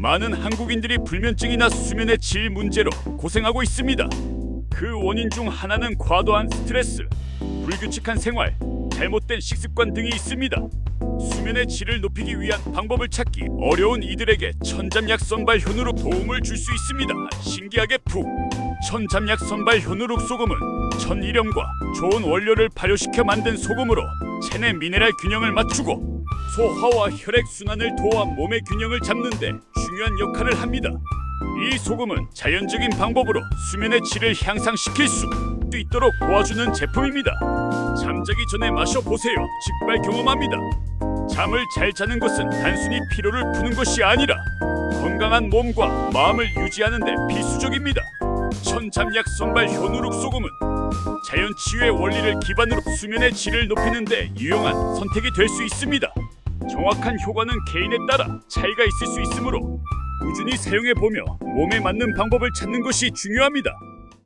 많은 한국인들이 불면증이나 수면의 질 문제로 고생하고 있습니다. 그 원인 중 하나는 과도한 스트레스, 불규칙한 생활, 잘못된 식습관 등이 있습니다. 수면의 질을 높이기 위한 방법을 찾기 어려운 이들에게 천잠약 선발 효누룩 도움을 줄 수 있습니다. 신기하게 푹 천잠약 선발 효누룩 소금은 천일염과 좋은 원료를 발효시켜 만든 소금으로 체내 미네랄 균형을 맞추고 소화와 혈액 순환을 도와 몸의 균형을 잡는데 중요한 역할을 합니다. 이 소금은 자연적인 방법으로 수면의 질을 향상시킬 수 있도록 도와주는 제품입니다. 잠자기 전에 마셔보세요. 직발 경험합니다. 잠을 잘 자는 것은 단순히 피로를 푸는 것이 아니라 건강한 몸과 마음을 유지하는 데 필수적입니다. 천잠약 선발 효누룩 소금은 자연 치유의 원리를 기반으로 수면의 질을 높이는 데 유용한 선택이 될 수 있습니다. 정확한 효과는 개인에 따라 차이가 있을 수 있으므로 꾸준히 사용해 보며 몸에 맞는 방법을 찾는 것이 중요합니다.